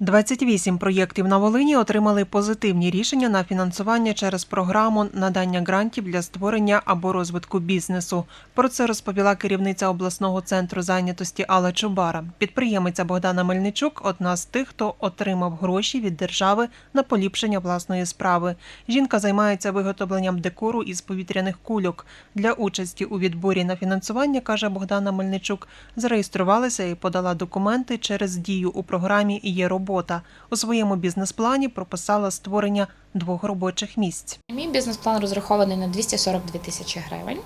28 проєктів на Волині отримали позитивні рішення на фінансування через програму надання грантів для створення або розвитку бізнесу. Про це розповіла керівниця обласного центру зайнятості Алла Чубара. Підприємиця Богдана Мельничук одна з тих, хто отримав гроші від держави на поліпшення власної справи. Жінка займається виготовленням декору із повітряних кульок. Для участі у відборі на фінансування каже Богдана Мельничук, зареєструвалася і подала документи через дію у програмі Є робота. У своєму бізнес-плані прописала створення двох робочих місць. Мій бізнес-план розрахований на 242 тисячі гривень.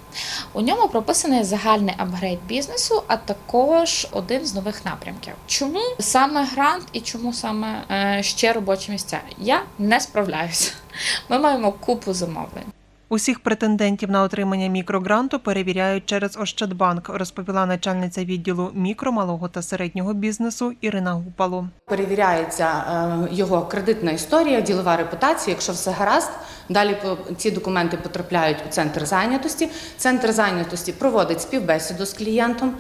У ньому прописаний загальний апгрейд бізнесу, а також один з нових напрямків. Чому саме грант і чому саме е, ще робочі місця? Я не справляюся. Ми маємо купу замовлень. Усіх претендентів на отримання мікрогранту перевіряють через Ощадбанк, розповіла начальниця відділу мікро, малого та середнього бізнесу Ірина Гупало. Перевіряється е, його кредитна історія, ділова репутація. Якщо все гаразд, далі ці документи потрапляють у центр зайнятості. Центр зайнятості проводить співбесіду з клієнтом,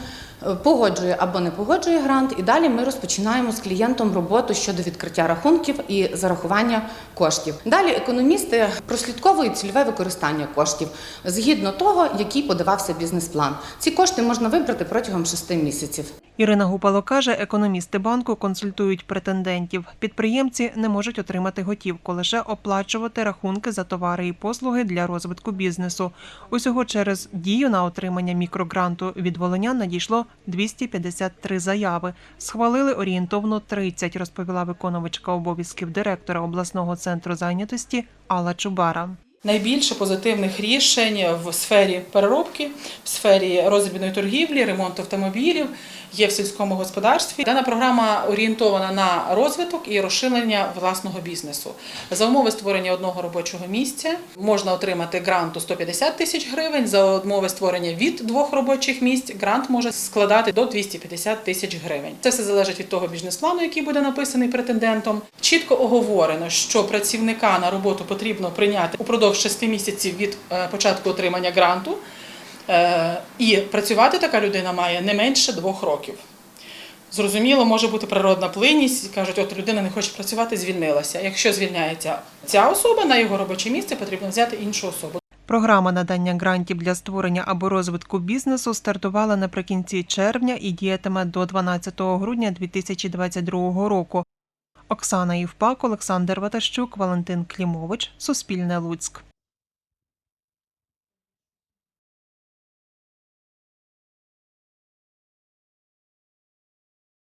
погоджує або не погоджує грант. І далі ми розпочинаємо з клієнтом роботу щодо відкриття рахунків і зарахування коштів. Далі економісти прослідковують цільове використання коштів згідно того, який подавався бізнес-план. Ці кошти можна вибрати протягом шести місяців. Ірина Гупало каже, економісти банку консультують претендентів. Підприємці не можуть отримати готівку, лише оплачувати рахунки за товари і послуги для розвитку бізнесу. Усього через дію на отримання мікрогранту від волинян надійшло 253 заяви. Схвалили орієнтовно 30, розповіла виконувачка обов'язків директора обласного центру зайнятості Алла Чубара. Найбільше позитивних рішень в сфері переробки, в сфері роздрібної торгівлі, ремонту автомобілів є в сільському господарстві. Дана програма орієнтована на розвиток і розширення власного бізнесу. За умови створення одного робочого місця можна отримати гранту 150 тисяч гривень. За умови створення від двох робочих місць грант може складати до 250 тисяч гривень. Це все залежить від того бізнес-плану, який буде написаний претендентом. Чітко оговорено, що працівника на роботу потрібно прийняти упродовж 6 місяців від е, початку отримання гранту. Е, І працювати така людина має не менше двох років. Зрозуміло, може бути природна плинність. Кажуть, от людина не хоче працювати, звільнилася. Якщо звільняється ця особа, на його робоче місце потрібно взяти іншу особу. Програма надання грантів для створення або розвитку бізнесу стартувала наприкінці червня і діятиме до 12 грудня 2022 року. Оксана Євпак, Олександр Ватащук, Валентин Клімович, Суспільне Луцьк.